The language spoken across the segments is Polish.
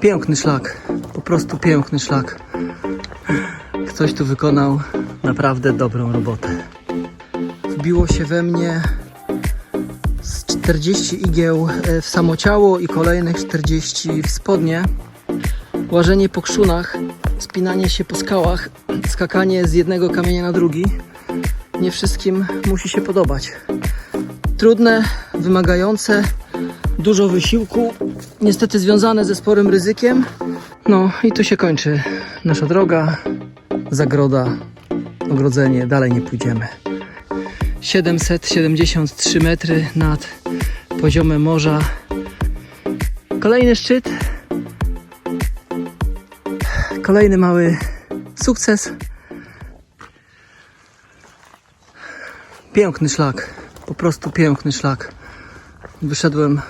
Piękny szlak, po prostu piękny szlak. Ktoś tu wykonał naprawdę dobrą robotę. Wbiło się we mnie z 40 igieł e, w samo ciało i kolejnych 40 w spodnie. Łażenie po krzunach, spinanie się po skałach, skakanie z jednego kamienia na drugi. Nie wszystkim musi się podobać. Trudne, wymagające, dużo wysiłku, niestety związane ze sporym ryzykiem. No i tu się kończy nasza droga, zagroda, ogrodzenie, dalej nie pójdziemy. 773 metry nad poziomem morza. Kolejny szczyt. Kolejny mały sukces. Piękny szlak, po prostu piękny szlak. Wyszedłem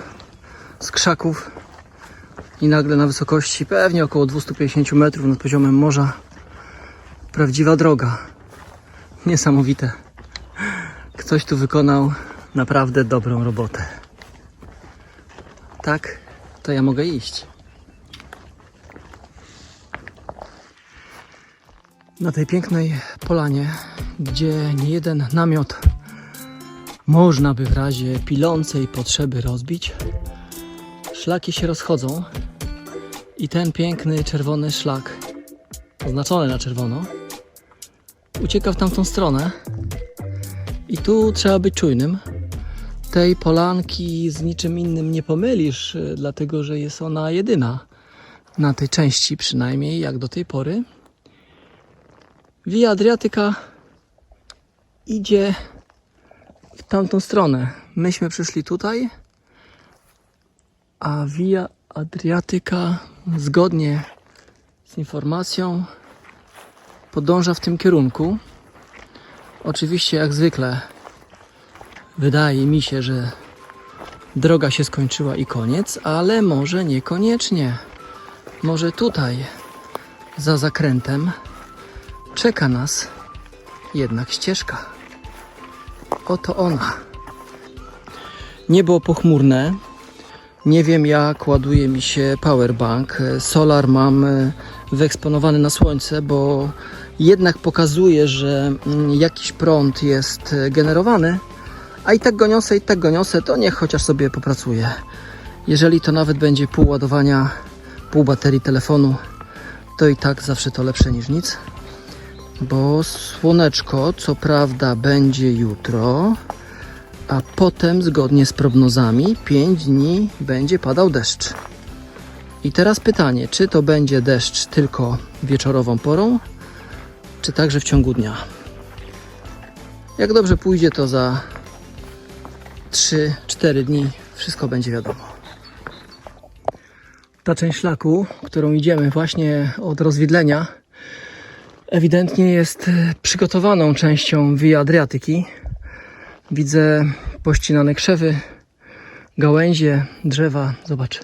z krzaków i nagle na wysokości pewnie około 250 metrów nad poziomem morza prawdziwa droga. Niesamowite. Ktoś tu wykonał naprawdę dobrą robotę. Tak, to ja mogę iść. Na tej pięknej polanie, gdzie nie jeden namiot można by w razie pilącej potrzeby rozbić, szlaki się rozchodzą i ten piękny czerwony szlak, oznaczony na czerwono, ucieka w tamtą stronę. I tu trzeba być czujnym. Tej polanki z niczym innym nie pomylisz, y, dlatego że jest ona jedyna na tej części, przynajmniej jak do tej pory. Via Adriatyka idzie w tamtą stronę. Myśmy przyszli tutaj, a Via Adriatyka zgodnie z informacją podąża w tym kierunku. Oczywiście, jak zwykle, wydaje mi się, że droga się skończyła i koniec, ale może niekoniecznie. Może tutaj, za zakrętem, czeka nas jednak ścieżka. Oto ona. Niebo pochmurne. Nie wiem jak ładuje mi się powerbank. Solar mam e, wyeksponowany na słońce, bo jednak pokazuje, że mm, jakiś prąd jest e, generowany, a i tak go niosę, i tak go niosę, to niech chociaż sobie popracuje. Jeżeli to nawet będzie pół ładowania, pół baterii telefonu, to i tak zawsze to lepsze niż nic. Bo słoneczko, co prawda, będzie jutro, a potem, zgodnie z prognozami, 5 dni będzie padał deszcz. I teraz pytanie, czy to będzie deszcz tylko wieczorową porą, czy także w ciągu dnia? Jak dobrze pójdzie, to za 3-4 dni wszystko będzie wiadomo. Ta część szlaku, którą idziemy właśnie od rozwidlenia, ewidentnie jest przygotowaną częścią Via Adriatyki. Widzę pościnane krzewy, gałęzie, drzewa. Zobacz.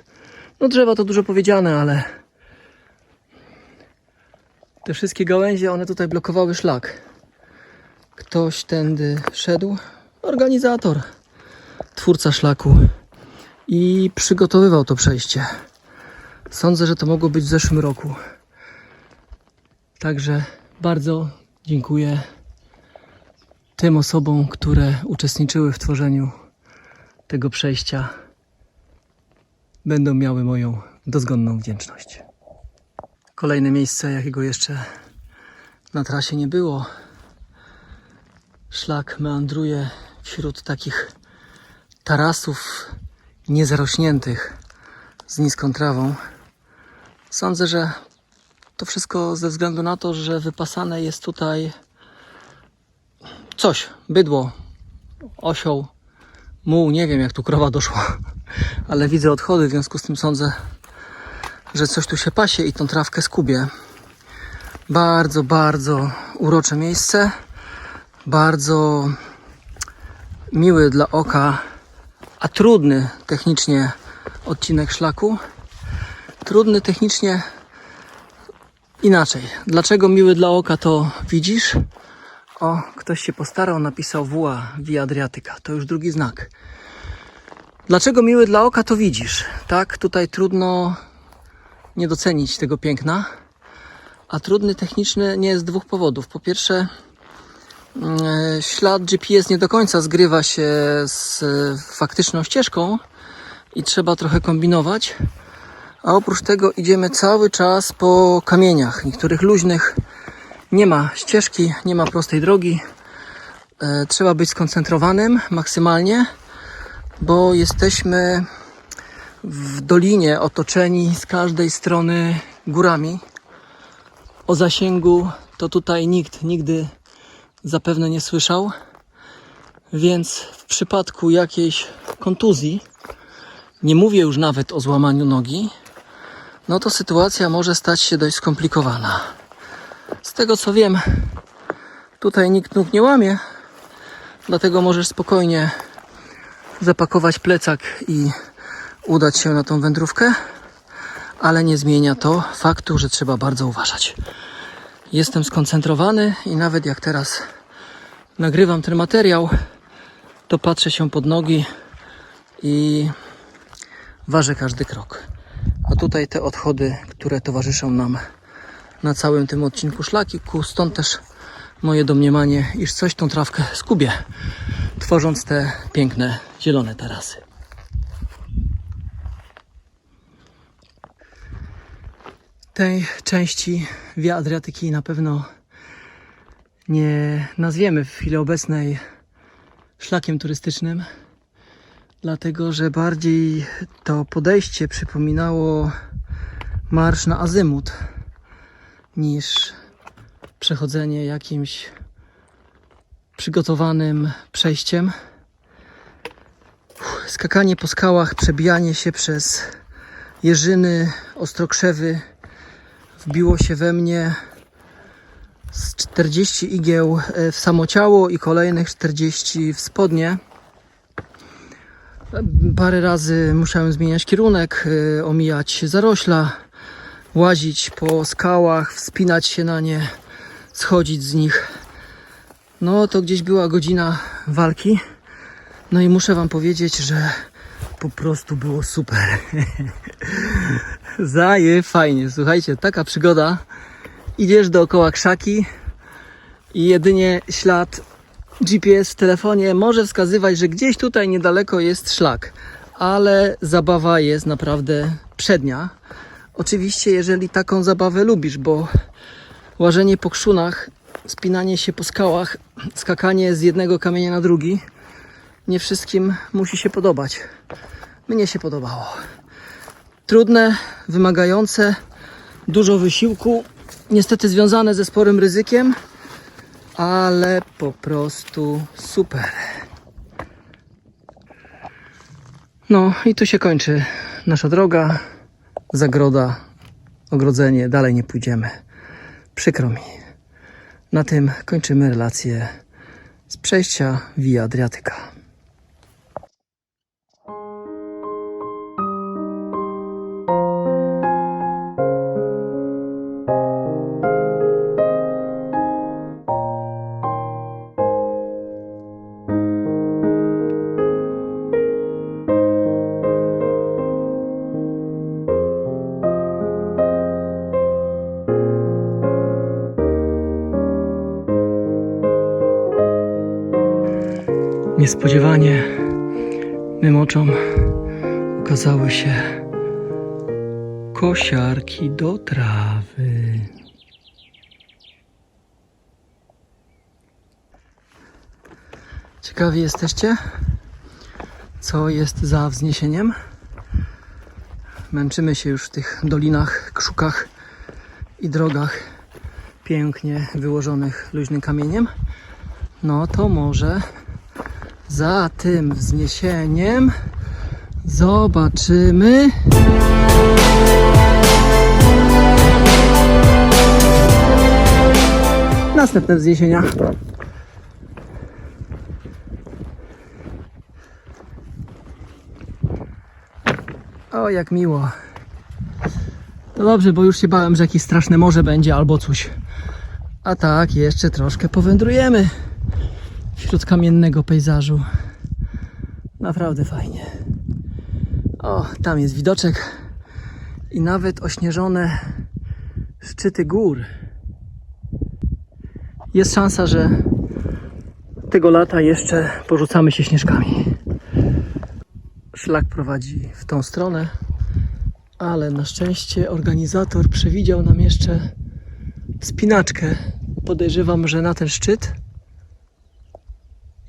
No drzewa to dużo powiedziane, ale te wszystkie gałęzie, one tutaj blokowały szlak. Ktoś tędy szedł, organizator, twórca szlaku i przygotowywał to przejście. Sądzę, że to mogło być w zeszłym roku. Także bardzo dziękuję tym osobom, które uczestniczyły w tworzeniu tego przejścia. Będą miały moją dozgonną wdzięczność. Kolejne miejsce, jakiego jeszcze na trasie nie było. Szlak meandruje wśród takich tarasów niezarośniętych z niską trawą. Sądzę, że to wszystko ze względu na to, że wypasane jest tutaj coś, bydło, osioł, muł, nie wiem jak tu krowa doszła, ale widzę odchody, w związku z tym sądzę, że coś tu się pasie i tą trawkę skubie. Bardzo, bardzo urocze miejsce, bardzo miły dla oka, a trudny technicznie odcinek szlaku. Trudny technicznie inaczej. Dlaczego miły dla oka to widzisz? O, ktoś się postarał, napisał WA Via Adriatyka. To już drugi znak. Dlaczego miły dla oka to widzisz? Tak, tutaj trudno nie docenić tego piękna. A trudny techniczny nie jest z dwóch powodów. Po pierwsze, mm, ślad GPS nie do końca zgrywa się z e, faktyczną ścieżką i trzeba trochę kombinować. A oprócz tego idziemy cały czas po kamieniach, niektórych luźnych. Nie ma ścieżki, nie ma prostej drogi. E, Trzeba być skoncentrowanym maksymalnie, bo jesteśmy w dolinie otoczeni z każdej strony górami. O zasięgu to tutaj nikt nigdy zapewne nie słyszał, więc w przypadku jakiejś kontuzji, nie mówię już nawet o złamaniu nogi, no to sytuacja może stać się dość skomplikowana. Z tego co wiem, tutaj nikt nóg nie łamie, dlatego możesz spokojnie zapakować plecak i udać się na tą wędrówkę, ale nie zmienia to faktu, że trzeba bardzo uważać. Jestem skoncentrowany i nawet jak teraz nagrywam ten materiał, to patrzę się pod nogi i ważę każdy krok. A tutaj te odchody, które towarzyszą nam na całym tym odcinku szlakiku, stąd też moje domniemanie, iż coś tą trawkę skubie, tworząc te piękne zielone tarasy. Tej części Via Adriatyki na pewno nie nazwiemy w chwili obecnej szlakiem turystycznym, dlatego że bardziej to podejście przypominało marsz na azymut niż przechodzenie jakimś przygotowanym przejściem. Skakanie po skałach, przebijanie się przez jeżyny, ostrokrzewy wbiło się we mnie z 40 igieł e, w samo ciało i kolejnych 40 w spodnie. Parę razy musiałem zmieniać kierunek, e, omijać zarośla, łazić po skałach, wspinać się na nie, schodzić z nich. No to gdzieś była godzina walki. No i muszę Wam powiedzieć, że po prostu było super. Zaje fajnie. Słuchajcie, taka przygoda. Idziesz dookoła krzaki i jedynie ślad GPS w telefonie może wskazywać, że gdzieś tutaj niedaleko jest szlak, ale zabawa jest naprawdę przednia. Oczywiście, jeżeli taką zabawę lubisz, bo łażenie po krzunach, spinanie się po skałach, skakanie z jednego kamienia na drugi, nie wszystkim musi się podobać. Mnie się podobało. Trudne, wymagające, dużo wysiłku, niestety związane ze sporym ryzykiem, ale po prostu super. No i tu się kończy nasza droga, zagroda, ogrodzenie, dalej nie pójdziemy. Przykro mi. Na tym kończymy relację z przejścia Via Adriatyka. Niespodziewanie mym oczom ukazały się kosiarki do trawy. Ciekawi jesteście, co jest za wzniesieniem? Męczymy się już w tych dolinach, krzukach i drogach pięknie wyłożonych luźnym kamieniem. No to może za tym wzniesieniem zobaczymy. Następne wzniesienia. O, jak miło. To dobrze, bo już się bałem, że jakieś straszne morze będzie albo coś. A tak, jeszcze troszkę powędrujemy wśród kamiennego pejzażu. Naprawdę fajnie. O, tam jest widoczek. i nawet ośnieżone szczyty gór. Jest szansa, że tego lata jeszcze porzucamy się śnieżkami. Szlak prowadzi w tą stronę, ale na szczęście organizator przewidział nam jeszcze spinaczkę. Podejrzewam, że na ten szczyt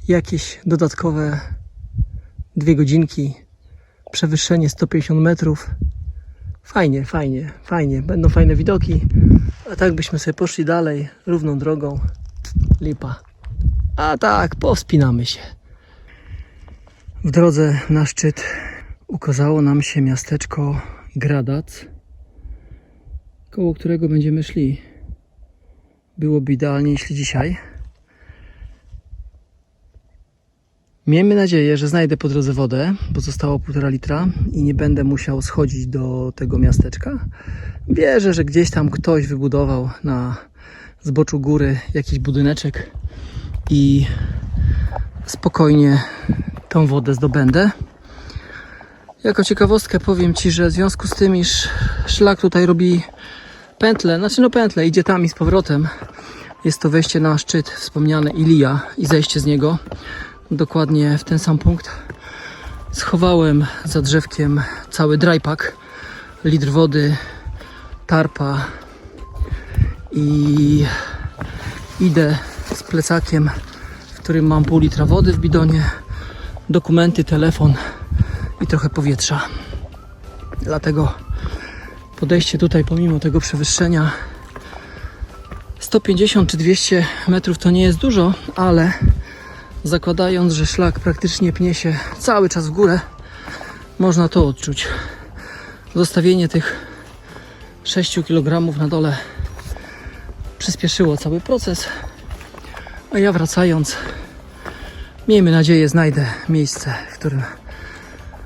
jakieś dodatkowe dwie godzinki, przewyższenie 150 metrów. Fajnie, fajnie, fajnie. Będą fajne widoki. A tak byśmy sobie poszli dalej, równą drogą. Lipa. A tak, powspinamy się. W drodze na szczyt ukazało nam się miasteczko Gradac, koło którego będziemy szli. Byłoby idealnie, jeśli dzisiaj. Miejmy nadzieję, że znajdę po drodze wodę, bo zostało półtora litra i nie będę musiał schodzić do tego miasteczka. Wierzę, że gdzieś tam ktoś wybudował na zboczu góry jakiś budyneczek i spokojnie tą wodę zdobędę. Jako ciekawostkę powiem Ci, że w związku z tym, iż szlak tutaj robi pętlę, znaczy no pętlę, idzie tam i z powrotem. Jest to wejście na szczyt wspomniane Ilia i zejście z niego dokładnie w ten sam punkt. Schowałem za drzewkiem cały drypack, litr wody, tarpa i idę z plecakiem, w którym mam pół litra wody w bidonie, dokumenty, telefon i trochę powietrza. Dlatego podejście tutaj pomimo tego przewyższenia 150 czy 200 metrów to nie jest dużo, ale zakładając, że szlak praktycznie pnie się cały czas w górę, można to odczuć. Zostawienie tych 6 kg na dole przyspieszyło cały proces, a ja wracając, miejmy nadzieję, znajdę miejsce, w którym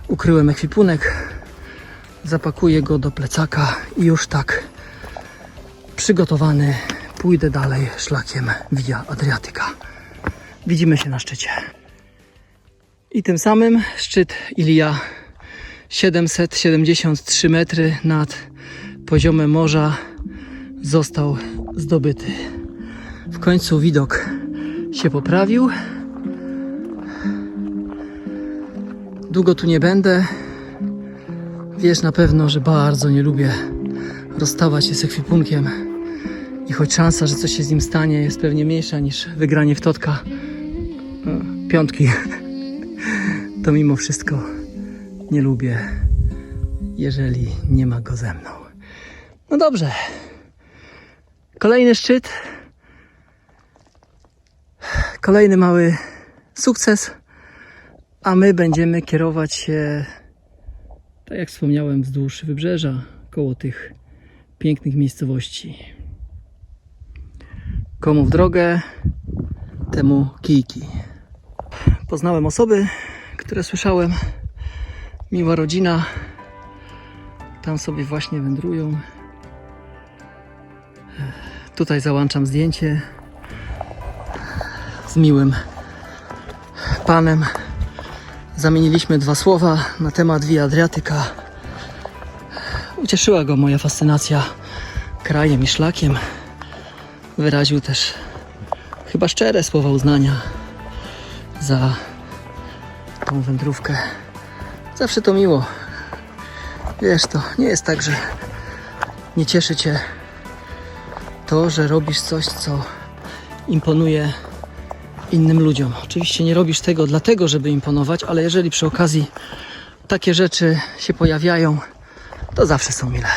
ukryłem ekwipunek, zapakuję go do plecaka i już tak przygotowany pójdę dalej szlakiem Via Adriatyka. Widzimy się na szczycie. I tym samym szczyt Ilia 773 metry nad poziomem morza został zdobyty. W końcu widok się poprawił. Długo tu nie będę. Wiesz na pewno, że bardzo nie lubię rozstawać się z ekwipunkiem. I choć szansa, że coś się z nim stanie, jest pewnie mniejsza niż wygranie w totka piątki, to mimo wszystko nie lubię, jeżeli nie ma go ze mną. No dobrze. Kolejny szczyt. Kolejny mały sukces, a my będziemy kierować się, tak jak wspomniałem, wzdłuż wybrzeża, koło tych pięknych miejscowości. Komu w drogę, temu kijki. Poznałem osoby, które słyszałem. Miła rodzina. Tam sobie właśnie wędrują. Tutaj załączam zdjęcie z miłym panem. Zamieniliśmy dwa słowa na temat Via Adriatyka. Ucieszyła go moja fascynacja krajem i szlakiem. Wyraził też chyba szczere słowa uznania za tą wędrówkę. Zawsze to miło. Wiesz, to nie jest tak, że nie cieszy cię to, że robisz coś, co imponuje innym ludziom. Oczywiście nie robisz tego dlatego, żeby imponować, ale jeżeli przy okazji takie rzeczy się pojawiają, to zawsze są mile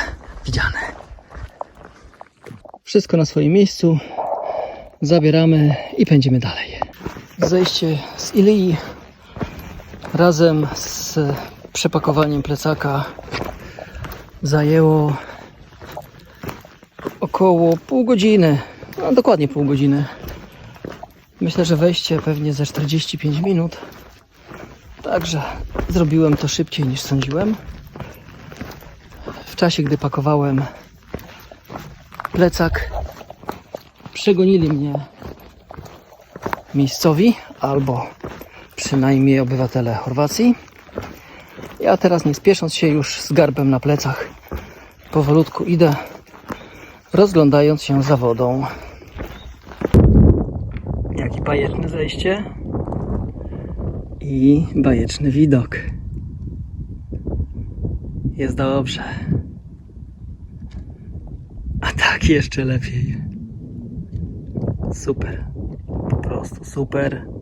widziane. Wszystko na swoim miejscu. Zabieramy i pędzimy dalej. Zejście z Ilii razem z przepakowaniem plecaka zajęło około pół godziny. No, dokładnie pół godziny. Myślę, że wejście pewnie ze 45 minut. Także zrobiłem to szybciej niż sądziłem. W czasie, gdy pakowałem plecak, przegonili mnie miejscowi albo przynajmniej obywatele Chorwacji. Ja teraz nie spiesząc się już z garbem na plecach powolutku idę, rozglądając się za wodą. Jaki bajeczne zejście i bajeczny widok. Jest dobrze. A tak jeszcze lepiej. Super. Po prostu super.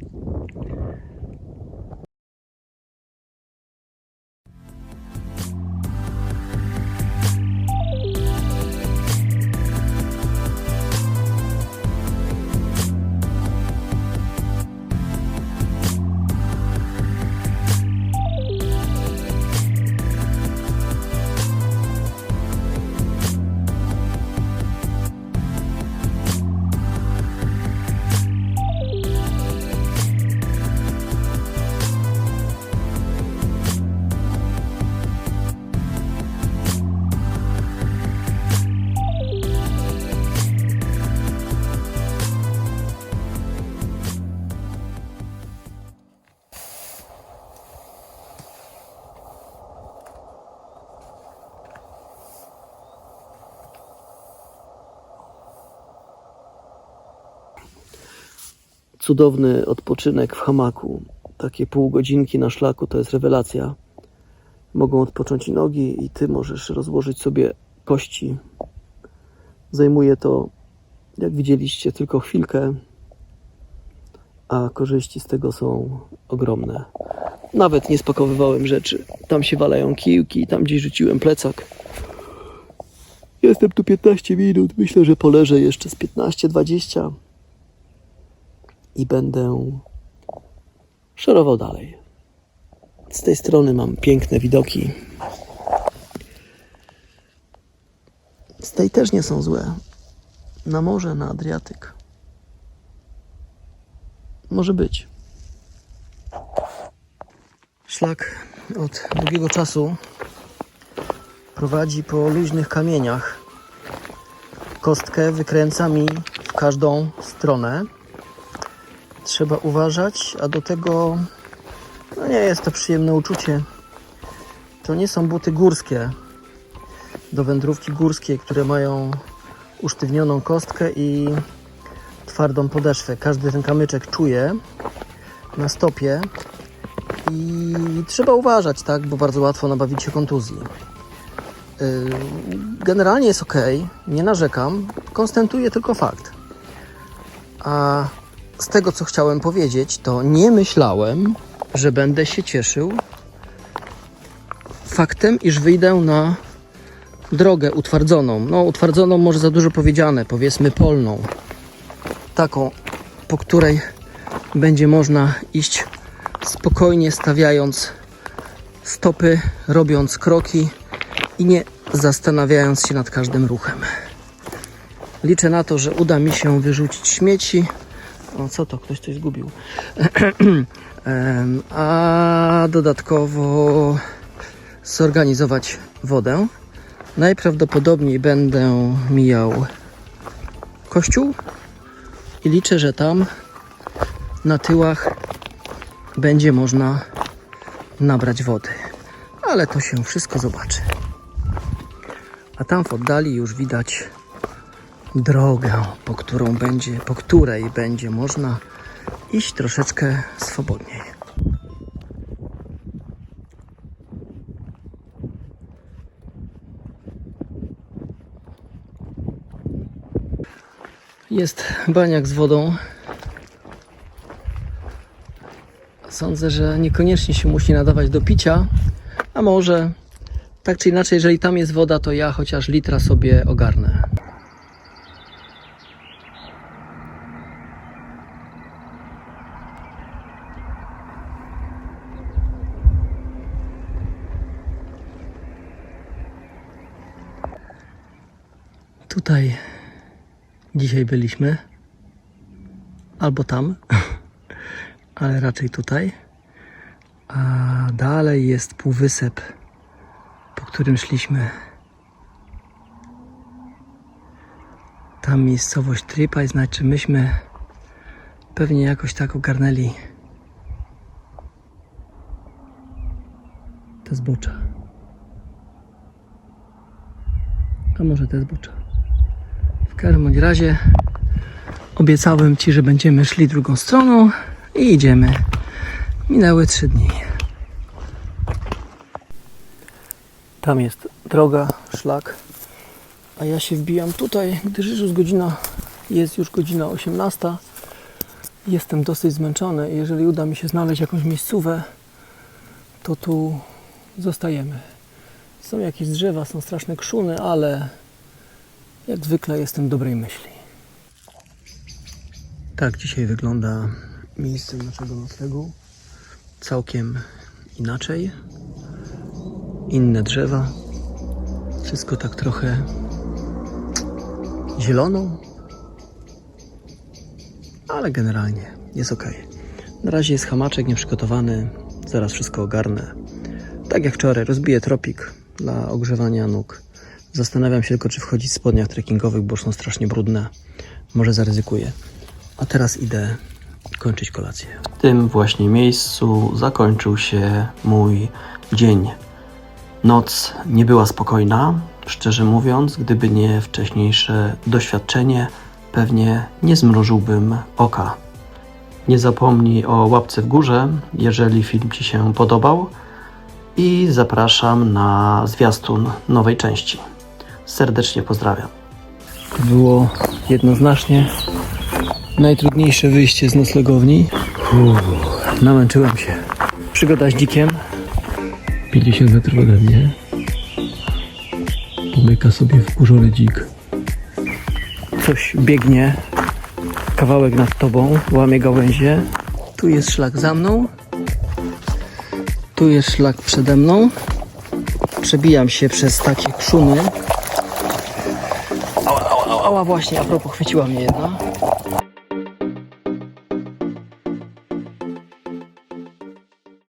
Cudowny odpoczynek w hamaku. Takie pół godzinki na szlaku to jest rewelacja. Mogą odpocząć nogi, i ty możesz rozłożyć sobie kości. Zajmuje to, jak widzieliście, tylko chwilkę, a korzyści z tego są ogromne. Nawet nie spakowywałem rzeczy. Tam się walają kiłki, tam gdzieś rzuciłem plecak. Jestem tu 15 minut. Myślę, że poleżę jeszcze z 15-20 i będę szorował dalej. Z tej strony mam piękne widoki. Z tej też nie są złe. Na morze, na Adriatyk. Może być. Szlak od długiego czasu prowadzi po luźnych kamieniach. Kostkę wykręca mi w każdą stronę. Trzeba uważać, a do tego no nie jest to przyjemne uczucie. To nie są buty górskie. Do wędrówki górskiej, które mają usztywnioną kostkę i twardą podeszwę. Każdy ten kamyczek czuje na stopie i trzeba uważać, tak, bo bardzo łatwo nabawić się kontuzji. Yy, Generalnie jest ok, nie narzekam, konstatuję tylko fakt. A z tego, co chciałem powiedzieć, to nie myślałem, że będę się cieszył faktem, iż wyjdę na drogę utwardzoną. No, utwardzoną może za dużo powiedziane, powiedzmy polną. Taką, po której będzie można iść spokojnie, stawiając stopy, robiąc kroki i nie zastanawiając się nad każdym ruchem. Liczę na to, że uda mi się wyrzucić śmieci. O, co to? Ktoś coś zgubił. A dodatkowo zorganizować wodę. Najprawdopodobniej będę mijał kościół i liczę, że tam na tyłach będzie można nabrać wody. Ale to się wszystko zobaczy. A tam w oddali już widać drogę, po którą będzie, po której będzie można iść troszeczkę swobodniej. Jest baniak z wodą. Sądzę, że niekoniecznie się musi nadawać do picia, a może tak czy inaczej, jeżeli tam jest woda, to ja chociaż litra sobie ogarnę. Tutaj dzisiaj byliśmy, albo tam, ale raczej tutaj. A dalej jest półwysep, po którym szliśmy. Tam miejscowość Tripaj, znaczy myśmy pewnie jakoś tak ogarnęli te zbocza. A może te zbocza. W każdym razie obiecałem Ci, że będziemy szli drugą stroną i idziemy. Minęły trzy dni. Tam jest droga, szlak, a ja się wbijam tutaj, gdyż już godzina, jest już godzina 18. Jestem dosyć zmęczony jeżeli uda mi się znaleźć jakąś miejscówę, to tu zostajemy. Są jakieś drzewa, są straszne krzuny, ale jak zwykle jestem dobrej myśli. Tak dzisiaj wygląda miejsce naszego noclegu. Całkiem inaczej. Inne drzewa. Wszystko tak trochę zielono. Ale generalnie jest ok. Na razie jest hamaczek nieprzygotowany. Zaraz wszystko ogarnę. Tak jak wczoraj, rozbiję tropik dla ogrzewania nóg. Zastanawiam się tylko, czy wchodzić w spodniach trekkingowych, bo są strasznie brudne. Może zaryzykuję. A teraz idę kończyć kolację. W tym właśnie miejscu zakończył się mój dzień. Noc nie była spokojna. Szczerze mówiąc, gdyby nie wcześniejsze doświadczenie, pewnie nie zmrużyłbym oka. Nie zapomnij o łapce w górze, jeżeli film Ci się podobał. I zapraszam na zwiastun nowej części. Serdecznie pozdrawiam. Było jednoznacznie najtrudniejsze wyjście z noclegowni. Uff, namęczyłem się. Przygoda z dzikiem. 50 metrów ode mnie. Pomyka sobie wkurzony dzik. Coś biegnie. Kawałek nad tobą. Łamie gałęzie. Tu jest szlak za mną. Tu jest szlak przede mną. Przebijam się przez takie krzumy. Ała właśnie, a propos chwyciła mnie jedna.